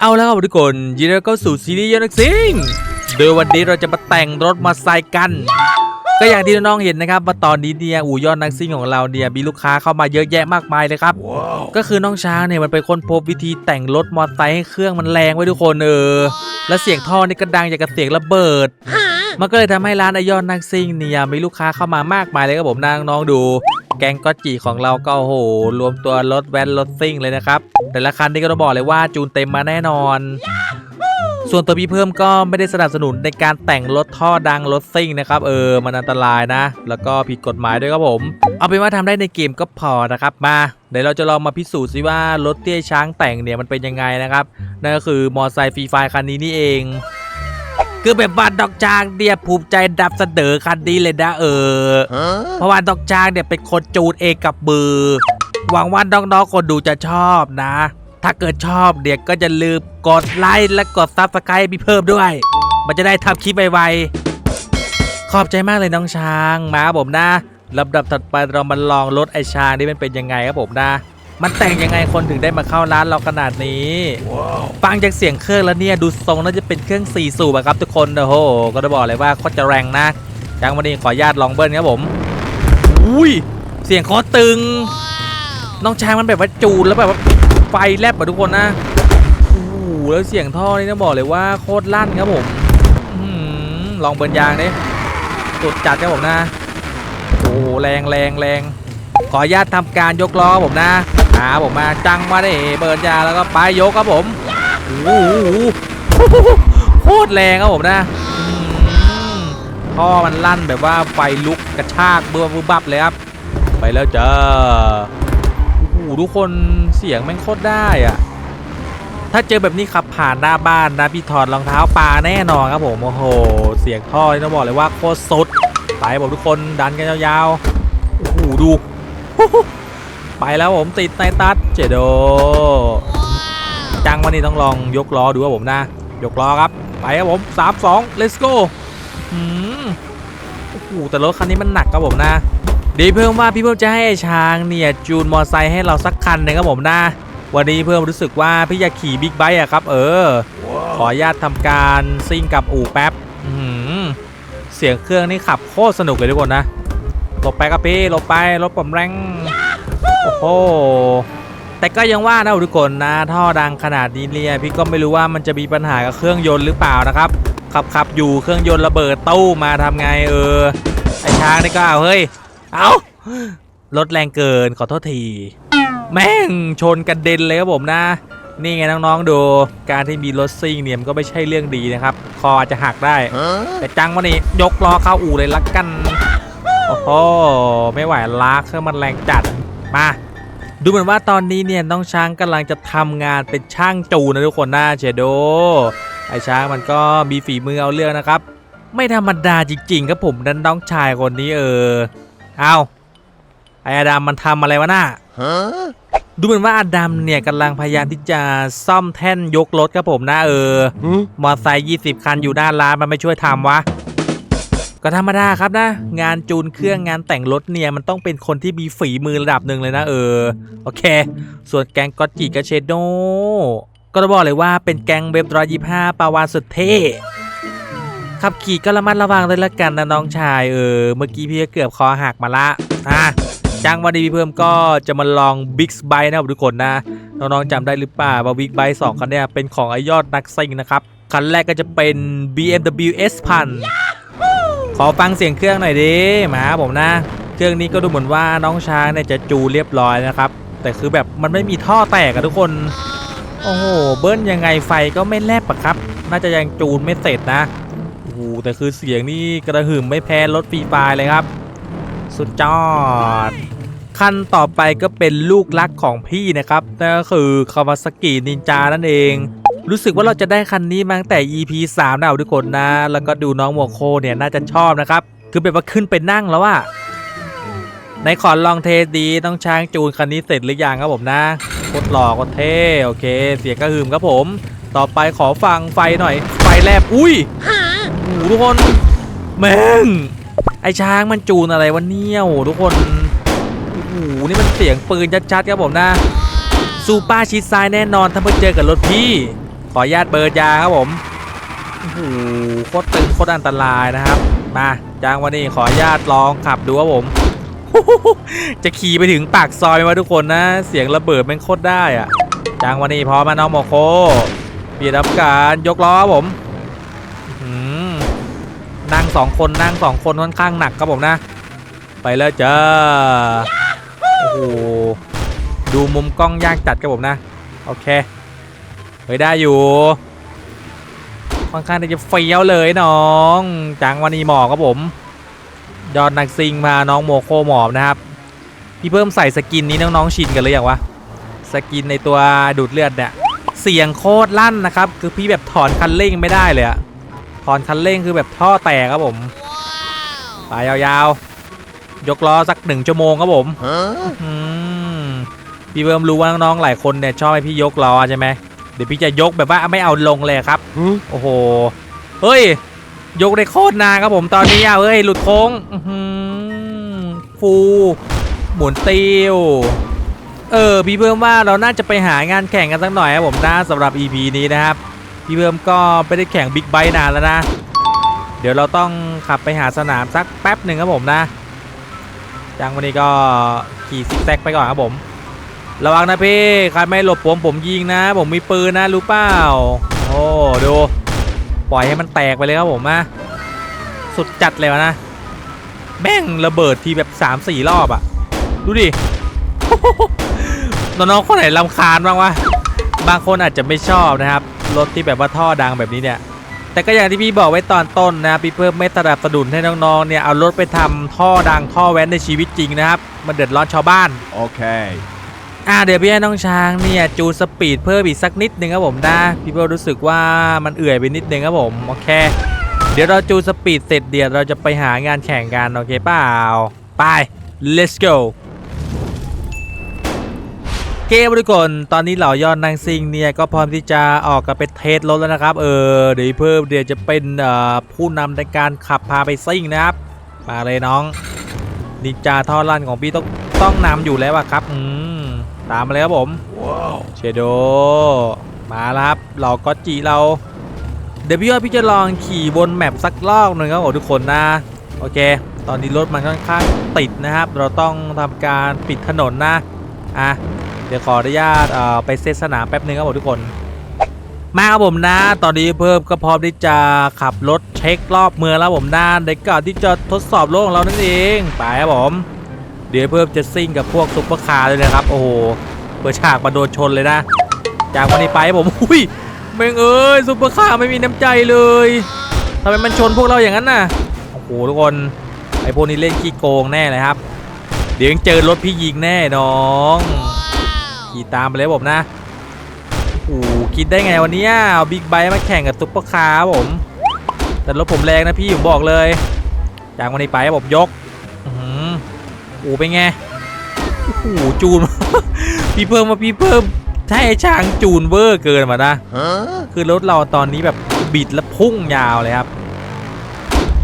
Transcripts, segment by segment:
เอาแล้วครับทุกคนยินดีต้อนรับเข้าสู่ซีรีส์ยอดนักซิ่งโดยวันนี้เราจะมาแต่งรถมอเตอร์ไซค์กัน ก็อย่างที่น้องๆเห็นนะครับว่าตอนนี้เนี่ยอู่ยอดนักซิ่งของเราเนี่ยมีลูกค้าเข้ามาเยอะแยะมากมายเลยครับก็คือน้องช้างเนี่ยมันไปค้นพบวิธีแต่งรถมอเตอร์ไซค์ให้เครื่องมันแรงไว้ทุกคนเออ และเสียงท่อนี่ก็ดังอย่างกับเสียงระเบิดมันก็เลยทำให้ร้านไอยอดนักซิ่งเนี่ยมีลูกค้าเข้ามามากมายเลยครับผมนะน้องๆดู แกงก็จีของเราก็โห รวมตัวรถแวนรถซิ่งเลยนะครับ แต่ละคันนี่ก็ต้องบอกเลยว่าจูนเต็มมาแน่นอน ส่วนตัวพี่เพิ่มก็ไม่ได้สนับสนุนในการแต่งรถท่อดังรถซิ่งนะครับเออมันอันตรายนะ แล้วก็ผิดกฎหมายด้วยครับผม เอาเป็นว่าทำได้ในเกมก็พอนะครับมาเดี๋ยวเราจะลองมาพิสูจน์ซิว่ารถเตี้ยช้างแต่งเนี่ยมันเป็นยังไงนะครับนั่นก็คือมอไซค์ฟรีไฟคันนี้นี่เอง คือแบบบ้านดอกจางเนี่ยภูมิใจดับเสนอคันนี้เลยนะเออ เพราะว่าดอกจางเนี่ยเป็นคนจูนเองกับมือ หวังว่าน้องๆคนดูจะชอบนะ ถ้าเกิดชอบเดี๋ยวก็จะลืมกดไลค์และกดซับสไครต์พี่เพิ่มด้วย มันจะได้ทำคลิปไวๆ ขอบใจมากเลยน้องช้างมาครับผมนะลำดับถัดไปเรามาลองรถไอช้างนี่มันเป็นยังไงครับผมนะ มันแต่งยังไงคนถึงได้มาเข้าร้านเราขนาดนี้ ฟังจากเสียงเครื่องแล้วเนี่ยดูทรงน่าจะเป็นเครื่อง4สูบอะครับทุกคนโอ้โห ก็จะบอกเลยว่าโคตรจะแรงนะจังวันนี้ขออนุญาตลองเบิ้ลครับผม อุ้ย เสียงโคตรตึง น้องช้างมันแบบว่าจูนแล้วแบบว่าไฟแลบอะทุกคนนะโอ้โหแล้วเสียงท่อนี่ต้องบอกเลยว่าโคตรลั่นครับผมอื้อหือลองเบิ้ลยางดิสุดจัดครับผมนะ โอ้โหแรงแรงแรง ขออนุญาตทำการยกล้อผมนะหาผมมาจังมาได้เบิร์นยาแล้วก็ไปยกครับผมโอ้โหโคตรแรงครับผมนะท่อมันลั่นแบบว่าไฟลุกกระชากเบื่อบุบบับเลยครับ ไปแล้วจ้าโอ้โหทุกคนเสียงแม่งโคตรได้อะถ้าเจอแบบนี้ขับผ่านหน้าบ้านนะพี่ถอดรองเท้าปลาแน่นอนครับผมโอ้โห เสียงท่อนี่ต้องบอกเลยว่าโคตรสดไปบอกทุกคนดันกันยาวๆโอ้โหดู ไปแล้วผมติดในตัดเจโด จังวันนี้ต้องลองยกล้อดูครับผมนะ ยกล้อครับ ไปครับผม3 2 let's go หืมโอ้โหแต่รถคันนี้มันหนักครับผมนะดีเพิ่มว่าพี่เพิ่มจะให้ไอ้ช้างเนี่ยจูนมอไซค์ให้เราสักคันหนึงครับผมนะวันนี้เพิ่มรู้สึกว่าพี่อยากขี่บิ๊กไบค์อะครับ เออ ขออนุญาตทำการซิ่งกับอู่แป๊บอื้อหือเสียงเครื่องนี่ขับโคตรสนุกเลยทุกคนนะ หลบไปครับพี่หลบไปรถผมแรงโอ้โหแต่ก็ยังว่านะทุกคนนะ ท่อดังขนาดนี้เนี่ยพี่ก็ไม่รู้ว่ามันจะมีปัญหากับเครื่องยนต์หรือเปล่านะครับ ขับขับอยู่เครื่องยนต์ระเบิดตู้มาทำไงเออไอช้างนี่ก็เอาเฮ้ยเอารถแรงเกินขอโทษทีแม่งชนกระเด็นเลยครับผมนะ นี่ไงน้องๆดูการที่มีรถซิ่งเนี่ยมันก็ไม่ใช่เรื่องดีนะครับ คออาจจะหักได้ แต่จังวันนี้ยกล้อเข้าอู่เลยละกัน โอ้โห ไม่ไหวลากเครื่องมันแรงจัด มา ดูเหมือนว่าตอนนี้เนี่ยน้องช้างกำลังจะทำงานเป็นช่างจูนนะทุกคนน่าเชโด ไอช้างมันก็มีฝีมือเอาเรื่องนะครับ ไม่ธรรมดาจริงๆครับผมนั้นน้องชายคนนี้เออ เอาไออดัมมันทำอะไรวะน่าดูเหมือนว่าอดัมเนี่ยกำลังพยายามที่จะซ่อมแท่นยกรถครับผมนะเออ มอไซค์20คันอยู่หน้าร้านมันไม่ช่วยทำวะ ก็ธรรมดาครับนะ งานจูนเครื่องงานแต่งรถเนี่ยมันต้องเป็นคนที่มีฝีมือระดับหนึ่งเลยนะเออ โอเค ส่วนแกงก็จิกาเชโดก็ต้องบอกเลยว่าเป็นแกงเว็บร้อยยี่ห้าปาวานสุดเท่ขับขี่ก็ระมัดระวังเลยละกันนะน้องชายเออ เมื่อกี้พี่ก็เกือบคอหักมาละอะจังวันนี้พี่เพิ่มก็จะมาลองบิ๊กไบค์นะครับทุกคนนะน้องๆจำได้หรือเปล่าว่าบิ๊กไบค์สองคันเนี่ยเป็นของไอยอดนักซิ่งนะครับคันแรกก็จะเป็น BMW S พันข อฟังเสียงเครื่องหน่อยดิมาผมนะ เครื่องนี้ก็ดูเหมือนว่าน้องช้างเนี่ยจะจูเรียบร้อยนะครับ แต่คือแบบมันไม่มีท่อแตกอะทุกคน โอ้โหเบิ้ลยังไงไฟก็ไม่แลบอะครับ น่าจะยังจูนไม่เสร็จนะโอ้โหแต่คือเสียงนี่กระหึ่มไม่แพ้รถฟรีไฟล์เลยครับ สุดยอดคันต่อไปก็เป็นลูกรักของพี่นะครับนั่นก็คือคาวาซากินินจานั่นเอง รู้สึกว่าเราจะได้คันนี้มาตั้งแต่ EP 3นะทุกคนนะ แล้วก็ดูน้องโมโคเนี่ยน่าจะชอบนะครับ คือแบบว่าขึ้นไปนั่งแล้วอะในขอลองเทสดีต้องช้างจูนคันนี้เสร็จหรือยังครับผมนะโคตรหล่อโคตรเท่โอเค เสียงกระหึ่มครับผม ต่อไปขอฟังไฟหน่อย ไฟแลบอุ้ยโอ้โหทุกคนแม่งไอช้างมันจูนอะไรวะเนี่ยโอ้โหทุกคนโอ้โหนี่มันเสียงปืนชัดๆครับผมนะซูเปอร์ชิดซ้ายแน่นอนถ้าไปเจอกับรถพี่ ขออนุญาตเบิร์ดยาครับผมโอ้โหโคตรตึงโคตรอันตรายนะครับ มาจางวันนี้ขออนุญาตลองขับดูครับผม จะขี่ไปถึงปากซอยไหมทุกคนนะ เสียงระเบิดมันโคตรได้อะจางวันนี้พร้อมมาน้องโมโคเปลี่ยนรับการยกล้อครับผมนั่งสองคนนั่งสองคนค่อนข้างหนักครับผมนะ ไปแล้วจ้าโอ้โหดูมุมกล้องยากจัดครับผมนะ โอเค ฮ้ยได้อยู่ค่อนข้างจะเฟี้ยวเลยน้องจังวันนี้หมอครับผม ยอดนักซิงพาน้องโมโคหมอบนะครับ พี่เพิ่มใส่สกินนี้น้องๆชินกันเลยยังวะสกินในตัวดูดเลือดเนี่ยเสียงโคตรลั่นนะครับ คือพี่แบบถอนคันเร่งไม่ได้เลยอะถอนคันเร่งคือแบบท่อแตกครับผมไปยาวๆ ยกล้อสักหนึ่งชั่วโมงครับผมพี่เบิ่มรู้ว่าน้องๆหลายคนเนี่ยชอบให้พี่ยกล้อใช่ไหม ดี๋ยวพี่จะยกแบบว่าไม่เอาลงเลยครับ โอ้โห เฮ้ย ยกได้โคตรนานครับผมตอนนี้อะเฮ้ย หลุดโค้งอื้อหือฟูหมุนติวเออ พี่เบิ่มว่าเราน่าจะไปหางานแข่งกันสักหน่อยครับผมนะสำหรับ EP นี้นะครับ พี่เบิ่มก็ไม่ได้แข่งบิ๊กไบค์นานแล้วนะ เดี๋ยวเราต้องขับไปหาสนามสักแป๊บหนึ่งครับผมนะจังวันนี้ก็ขี่ซิกแซกไปก่อนครับผม ระวังนะพี่ใครไม่หลบผมผมยิงนะ ผมมีปืนนะรู้เปล่าโอ้ดูปล่อยให้มันแตกไปเลยครับผมนะสุดจัดเลยวะนะแม่งระเบิดทีแบบ3-4รอบอะดูดิน้องๆคนไหนลำคาญบ้างวะบางคนอาจจะไม่ชอบนะครับรถที่แบบว่าท่อดังแบบนี้เนี่ย แต่ก็อย่างที่พี่บอกไว้ตอนต้นนะพี่เพิ่มไม่สนับสนุนให้น้องๆเนี่ยเอารถไปทำท่อดังท่อแว้นในชีวิตจริงนะครับ มันเดือดร้อนชาวบ้าน Okay. อ่ อ่าเดี๋ยวพี่ให้น้องช้างเนี่ยจูนสปีดเพิ่มอีกสักนิดนึงครับผมนะพี่เพิ่มรู้สึกว่ามันเอื่อยไปนิดนึงครับผมโอเค เดี๋ยวเราจูนสปีดเสร็จเดี๋ยวเราจะไปหางานแข่งกันโอเคเปล่าไป let's go เกมทุกคนตอนนี้เหล่ายอดนางซิงเนี่ยก็พร้อมที่จะออกกันไปเทสรถแล้วนะครับ เออเดี๋ยวเพิ่มเดี๋ยวจะเป็นผู้นำในการขับพาไปซิ่งนะครับมาเลยน้องนินจาท่อลั่นของพี่ต้องต้องนำอยู่แล้วอะครับอืม ตามมาเลยครับผม Wow. เชโดมาแล้วครับเราก็จีเราเดี๋ยวพี่ว่าพี่จะลองขี่บนแมปสักรอบหนึ่งครับผมทุกคนนะโอเค ตอนนี้รถมันค่อนข้างติดนะครับ เราต้องทำการปิดถนนนะอะเดี๋ยวขออนุญาตเอ่อไปเซตสนามแป๊บหนึงครับผมทุกคน มาครับผมนะ ตอนนี้เพิ่มก็พร้อมที่จะขับรถเช็ครอบเมืองแล้วผมนะในการที่จะทดสอบโลกของเรานั่นเองไปครับผม เดี๋ยวเพิ่มจะซิ่งกับพวกซุปเปอร์คาร์เลยนะครับ โอ้โห เปิดฉากมาโดนชนเลยนะ จากวันนี้ไปผม อุ้ยแม่งเอ้ยซุปเปอร์คาร์ไม่มีน้ำใจเลยทำไมมันชนพวกเราอย่างนั้นน่ะ โอ้โหทุกคน ไอพวกนี้เล่นขี้โกงแน่เลยครับ เดี๋ยวยังเจอรถพี่ยิงแน่น้อง ขี่ตามไปเลยผมนะโอ้คิดได้ไงวันนี้เอาบิ๊กไบค์มาแข่งกับซุปเปอร์คาร์ผม แต่รถผมแรงนะพี่ผมบอกเลย จากวันนี้ไปผมยก โอ้โหเป็นไงโอ้โหจูน พี่เพิ่มมาพี่เพิ่มใช่ช่างจูนเวอร์เกินมานะ Huh? คือรถเราตอนนี้แบบบิดและพุ่งยาวเลยครับ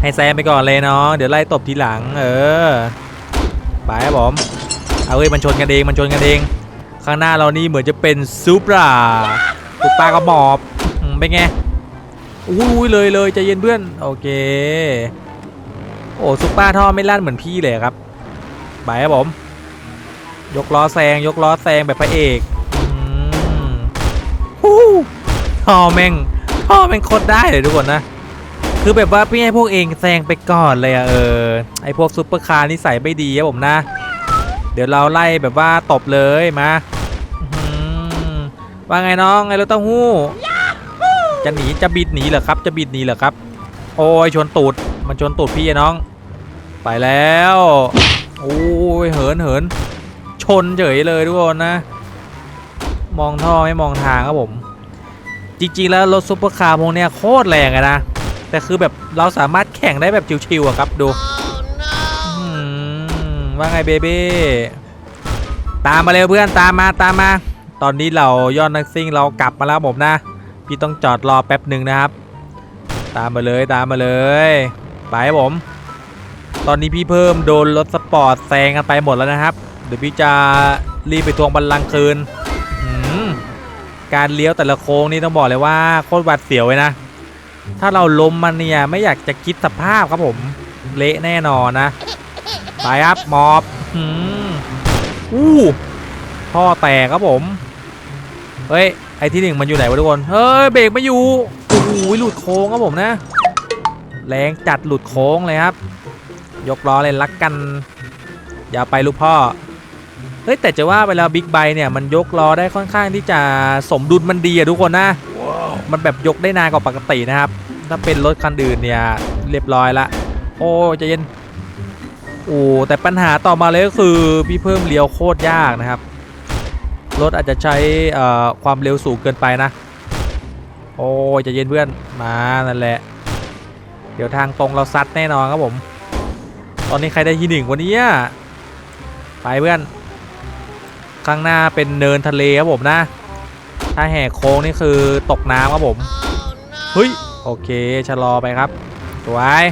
ให้แซมไปก่อนเลยเนาะเดี๋ยวไล่ตบทีหลัง เออไปครับผมเอาเว้ยมันชนกันเองมันชนกันเอง ข้างหน้าเรานี่เหมือนจะเป็นซูปราซูปรากระหมอบอืมเป็นไงอุ้ยเลยเลยใจเย็นเพื่อน โอเค โอ้ซูปราท่อไม่ลั่นเหมือนพี่เลยครับ ไปครับผม ยกล้อแซงยกล้อแซงแบบพระเอกอืมฮู้ท่อแม่งท่อแม่งโคตรได้เลยทุกคนนะ คือแบบว่าพี่ให้พวกเองแซงไปก่อนเลยอะเออไอพวกซุปเปอร์คาร์นี่ใส่ไม่ดีครับผมนะ เดี๋ยวเราไล่แบบว่าตบเลยมาว่าไงน้องไงรถเต้าหู้จะหนีจะบิดหนีเหรอครับ จะบิดหนีเหรอครับ โอ้ยชนตูดมันชนตูดพี่น้อง ไปแล้ว โอ้ยเหินเหินชนเฉยเลยทุกคนนะ มองท่อไม่มองทางครับผม จริงๆแล้วรถซุปเปอร์คาร์พวกเนี้ยโคตรแรงอะนะ แต่คือแบบเราสามารถแข่งได้แบบชิวๆอะครับดูว่าไงเบเบ้ตามมาเร็วเพื่อนตามมาตามมา ตอนนี้เรายอดนักซิ่งเรากลับมาแล้วผมนะ พี่ต้องจอดรอแป๊บหนึ่งนะครับ ตามมาเลยตามมาเลย ไปผม ตอนนี้พี่เพิ่มโดนรถสปอร์ตแซงกันไปหมดแล้วนะครับ เดี๋ยวพี่จะรีบไปทวงบัลลังก์คืนการเลี้ยวแต่ละโค้งนี่ต้องบอกเลยว่าโคตรหวาดเสียวเลยนะ ถ้าเราล้มมันเนี่ยไม่อยากจะคิดสภาพครับผมเละแน่นอนนะไปครับมอบอู้ท่อแตกครับผม เฮ้ยไอที่หนึ่งมันอยู่ไหนวะทุกคน เฮ้ยเบรกไม่อยู่ โอ้โหหลุดโค้งครับผมนะ แรงจัดหลุดโค้งเลยครับ ยกล้อเลยลักกัน อย่าไปลูกพ่อ เฮ้ยแต่จะว่าเวลาบิ๊กไบเนี่ยมันยกล้อได้ค่อนข้างที่จะสมดุลมันดีอะทุกคนนะ มันแบบยกได้นานกว่าปกตินะครับ ถ้าเป็นรถคันอื่นเนี่ยเรียบร้อยละ โอ้ใจเย็น โอ้แต่ปัญหาต่อมาเลยก็คือพี่เพิ่มเลี้ยวโคตรยากนะครับ รถอาจจะใช้ความเร็วสูงเกินไปนะ โอ้ใจเย็นเพื่อนมานั่นแหละ เดี๋ยวทางตรงเราซัดแน่นอนครับผม ตอนนี้ใครได้ที่หนึ่งวันนี้ไปเพื่อน ข้างหน้าเป็นเนินทะเลครับผมนะ ถ้าแหกโค้งนี่คือตกน้ำครับผม เฮ้ย โอเคชะลอไปครับ สวย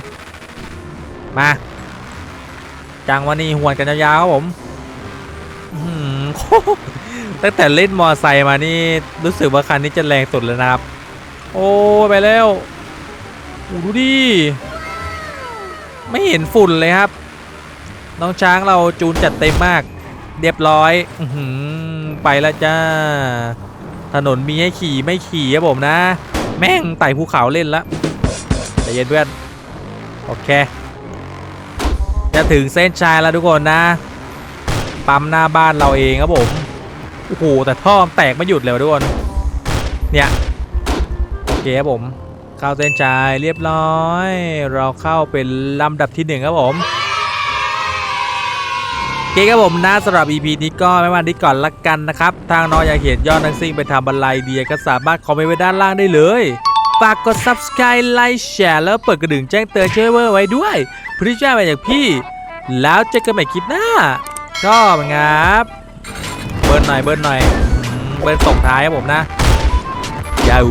มา จังวันนี้หวนกันยาวๆครับผมตั้งแต่เล่นมอไซค์มานี่รู้สึกว่าคันนี้จะแรงสุดแล้วนะครับ โอ้ ไปแล้วดูดิ ไม่เห็นฝุ่นเลยครับ น้องช้างเราจูนจัดเต็มมาก เรียบร้อยอืไปแล้วจ้า ถนนมีให้ขี่ไม่ขี่ครับผมนะ แม่งไต่ภูเขาเล่นละใจเย็นเพื่อนโอเค จะถึงเส้นชัยแล้วทุกคนนะ ปั๊มหน้าบ้านเราเองครับผม โอ้โหแต่ท่อมแตกไม่หยุดเลยทุกคน เนี่ย โอเคครับผม เข้าเส้นชัยเรียบร้อย เราเข้าเป็นลำดับที่หนึ่งครับผมโอเคครับผมนะสำหรับ EP นี้ก็ไม่วันนี้ก่อนละกันนะครับ ทางน้องอยากเห็นยอดนักซิ่งไปทำอะไรเดียก็สามารถคอมเมนต์ไว้ด้านล่างได้เลยฝากกด subscribe ไลค์แชร์แล้วเปิดกระดิ่งแจ้งเตือนช่วยเวอร์ไว้ด้วยเพื่อที่จะมาจากพี่ แล้วเจอกันใหม่คลิปหน้าก็เป็นไงครับเบิร์นหน่อยเบิร์นหน่อยเบิร์นส่งท้ายครับผมนะยาว